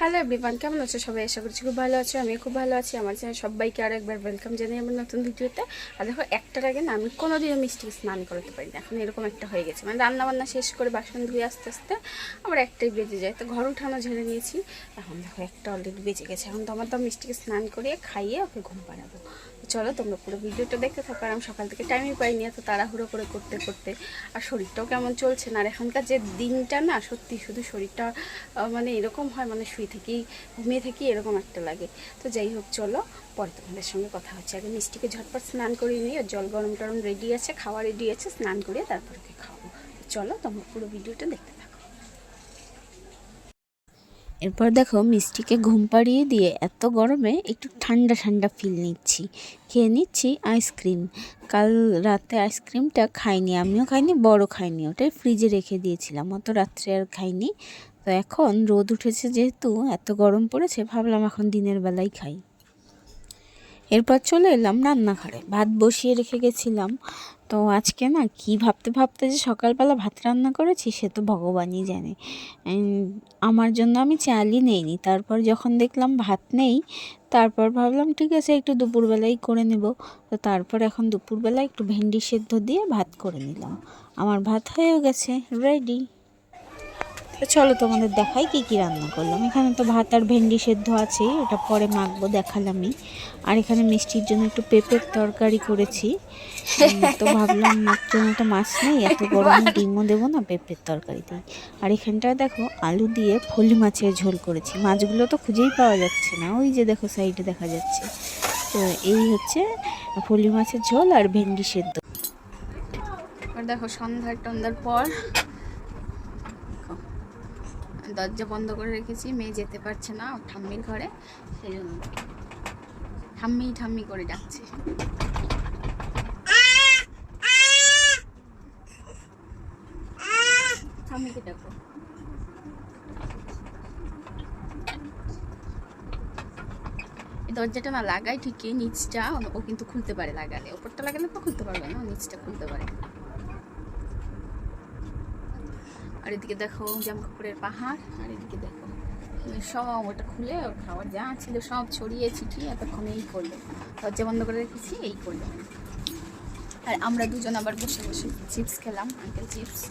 Hello everyone কেমন আছো সবাই? আশা করছি খুব ভালো আছো আমি খুব ভালো আছি। আমার চ্যানেল সবাইকে আরও একবার ওয়েলকাম জানাই আমার নতুন ভিডিওতে। আর দেখো, একটার আগে না আমি কোনোদিনও মিষ্টি স্নান করতে পারি না এখন এরকম একটা হয়ে গেছে। মানে রান্না বান্না শেষ করে বাসন ধুয়ে আস্তে আস্তে আমার একটাই বেজে যায়। তো ঘর উঠানো ঝেড়ে নিয়েছি। এখন দেখো, একটা অলরেডি বেজে গেছে। এখন তো আমার তো মিষ্টিকে স্নান করিয়ে খাইয়ে ওকে ঘুম পাড়াবো। চলো, তোমরা পুরো ভিডিওটা দেখতে থাকো আর আমি সকাল থেকে টাইমই পাইনি এত তাড়াহুড়ো করে করতে করতে। আর শরীরটাও কেমন চলছে না? আর এখনকার যে দিনটা না, সত্যি শুধু শরীরটা মানে এরকম হয় মানে শুয়ে থেকেই, ঘুমিয়ে থেকেই এরকম একটা লাগে। তো যাই হোক, চলো, পরে তোমাদের সঙ্গে কথা হচ্ছে। আগে মিষ্টিকে ঝটপট স্নান করিয়ে নিই আর জল গরম টরম রেডি আছে, খাওয়া রেডি আছে, স্নান করিয়ে তারপরে খাওয়াবো। চলো, তোমরা পুরো ভিডিওটা দেখতে এরপর দেখো মিষ্টিকে ঘুম পাড়িয়ে দিয়ে এত গরমে একটু ঠান্ডা ঠান্ডা ফিল নিচ্ছি। খেয়ে নিচ্ছি আইসক্রিম কাল রাতে আইসক্রিমটা খাইনি, আমিও খাইনি বড় খাইনি। ওটাই ফ্রিজে রেখে দিয়েছিলাম, অত রাত্রে আর খাইনি। তো এখন রোদ উঠেছে যেহেতু, এত গরম পড়েছে, ভাবলাম এখন দিনের বেলায় খাই। এরপর চলে এলাম রান্নাঘরে। ভাত বসিয়ে রেখে গেছিলাম। তো আজকে না কি ভাবতে ভাবতে যে সকালবেলা ভাত রান্না করেছি সে তো ভগবানই জানে। আমার জন্য আমি চালই নেইনি। তারপর যখন দেখলাম ভাত নেই, তারপর ভাবলাম ঠিক আছে, একটু দুপুরবেলাই করে নেব। তো তারপর এখন দুপুরবেলা একটু ভেন্ডি সেদ্ধ দিয়ে ভাত করে নিলাম। আমার ভাত হয়েও গেছে রেডি তো চলো তোমাদের দেখাই কি কি রান্না করলাম। এখানে তো ভাত আর ভেন্ডি সেদ্ধ আছে ওটা পরে মাখবো, দেখালামই। আর এখানে মিষ্টির জন্য একটু পেঁপের তরকারি করেছি। তো ভাবলাম জন্য তো মাছ নেই, এত গরমে ডিমও দেবো না, পেঁপের তরকারি দিই। আর এখানটায় দেখো আলু দিয়ে ফলি মাছের ঝোল করেছি। মাছগুলো তো খুঁজেই পাওয়া যাচ্ছে না, ওই যে দেখো সাইডে দেখা যাচ্ছে। তো এই হচ্ছে ফলি মাছের ঝোল আর ভেন্ডি সেদ্ধ। দেখো সন্ধ্যার টন্ধ্যার পর দরজা বন্ধ করে রেখেছি, মেয়ে যেতে পারছে না ঠাম্মির ঘরে সেই জন্য ঠাম্মি ঠাম্মি করে ডাকছে। ঠাম্মিকে ডাকো। দরজাটা না লাগাই ঠিকই, নিচটা ও কিন্তু খুলতে পারে লাগালে। ওপরটা লাগালে তো খুলতে পারবে না, নিচটা খুলতে পারে। আর এদিকে দেখো জামা কাপড়ের পাহাড়, আর এদিকে দেখো সব ওটা খুলে ওর খাবার যা ছিল সব ছড়িয়ে ছিটিয়ে এতক্ষণ এই করল। দরজা বন্ধ করে রেখেছি, এই করল। আর আমরা দুজন আবার বসে বসে চিপস খেলাম আঙ্কেল চিপস।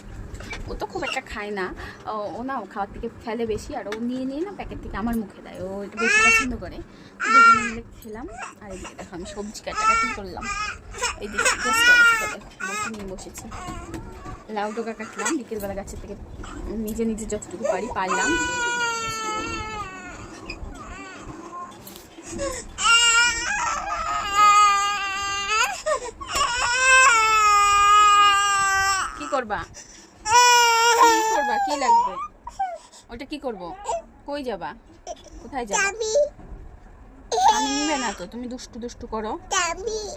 ও তো খুব একটা খায় না। ও- না খাওয়ার থেকে ফেলে বেশি, আর ও নিয়ে নিয়ে না প্যাকেট থেকে আমার মুখে দেয়। ও এটা বেশি পছন্দ করে। দুজনে মিলে খেলাম, আর এদিকে দেখো আমি সবজি কাটাকাটি করলাম। অবস্থা বসে নিয়ে বসেছি। লাউ ডোকা কাটলাম বিকেলবেলা গাছের থেকে নিজে নিজে যতটুকু পারি পারলাম। কি করবা? কি করবা? কি লাগবে? ওটা কি করব? কই যাবা? কোথায় যাবা? আমি নিবে না তো তুমি দুষ্টু দুষ্টু করো।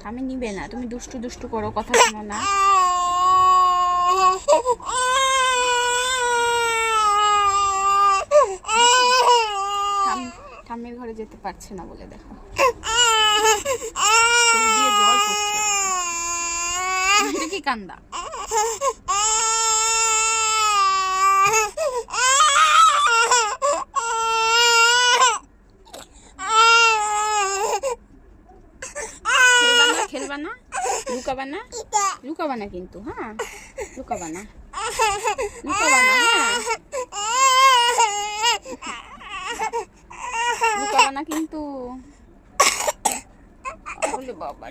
আমি নিবে না তুমি দুষ্টু দুষ্টু করো কথা শোনো না। ঠাম্মির ঘরে যেতে পারছে না বলে দেখো। জল পড়ছে। এটা কি কান্দা? খেলবা না? খেলবা না? লুকাবা না? লুকাবা না কিন্তু হ্যাঁ? লুকাবা না। হ্যাঁ? কিন্তু। ওলে বাবা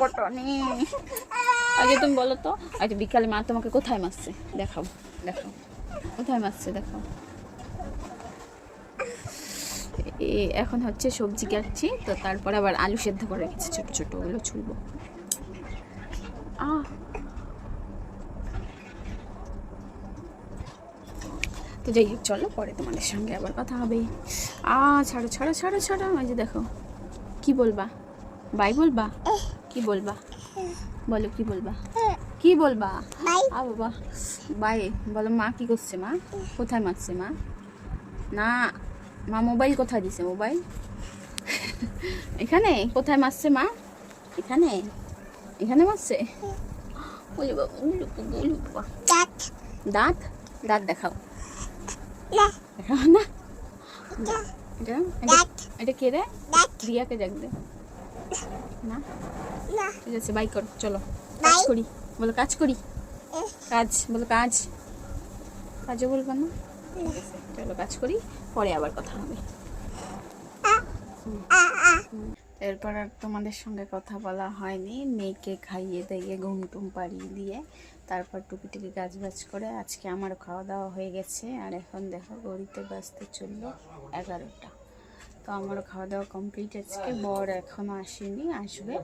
পটানি। আগে তুমি বলো তো আচ্ছা বিকালে মা তোমাকে কোথায় মারছে? দেখাও দেখাও। কোথায় মারছে, দেখাও। এখন হচ্ছে সবজি কাটছি, তো তারপর আবার আলু সেদ্ধ করে রেখেছি, ছোট ছোট, ওগুলো ছুলবো। তো যাই হোক চলো পরে তোমাদের সঙ্গে আবার কথা হবে। আ ছাড়ো ছাড়ো ছাড়ো ছাড়ো ওই যে দেখো। কি বলবা? বাই বলবা? কি বলবা? বলো কি বলবা? কি বলবা? আ বাবা। বাই বলো মা কি করছে মা? কোথায় মারছে মা? না মা মোবাইল কোথায় দিছে মোবাইল? এখানে? কোথায় মারছে মা? এখানে? এখানে মারছে ওলে বাবা ওলে বাবা, বাবা। দাঁত। দাঁত? দেখাও। দেখাও না? এটা? কে রে রিয়াকে ডাক দে। না? ঠিক আছে বাই কর চলো। কাজ করি। বলো কাজ করি? কাজ বলো কাজ। কাজও বলব না। চলো কাজ করি। পরে আবার কথা হবে। এরপর আর তোমাদের সঙ্গে কথা বলা হয়নি। মেয়েকে খাইয়ে দাইয়ে ঘুম টুম পাড়িয়ে দিয়ে তারপর টুকিটুকি গাছ বাজ করে আজকে আমারও খাওয়া দাওয়া হয়ে গেছে। আর এখন দেখো গড়িতে বাজতে চলল এগারোটা। তো আমারও খাওয়া দাওয়া কমপ্লিট আজকে। বর এখনও আসেনি, আসবে।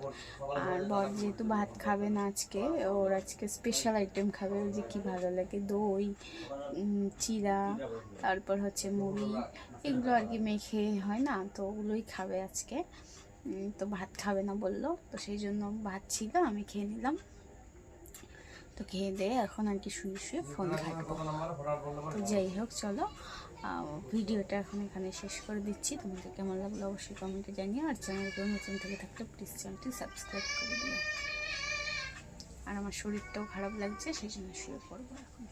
আর বর যেহেতু ভাত খাবে না আজকে, ওর আজকে স্পেশাল আইটেম খাবে যে কী ভালো লাগে, দই চিরা, তারপর হচ্ছে মুড়ি, এগুলো আর কি মেখে হয় না, তো ওগুলোই খাবে আজকে। তো ভাত খাবে না বলল, তো সেই জন্য ভাত ছিল, আমি খেয়ে নিলাম। তো খেয়ে দিয়ে এখন আর কি শুয়ে শুয়ে ফোন ঘাটবো। তো যাই হোক, চলো ভিডিওটা এখন এখানে শেষ করে দিচ্ছি। তোমাদের কেমন লাগল অবশ্যই কমেন্টে জানিও, আর চ্যানেলকে নতুন থেকে থাকলে প্লিজ চ্যানেলটি সাবস্ক্রাইব করে দিও। আর আমার শরীরটাও খারাপ লাগছে, সেই জন্য শুয়ে পড়ব এখন।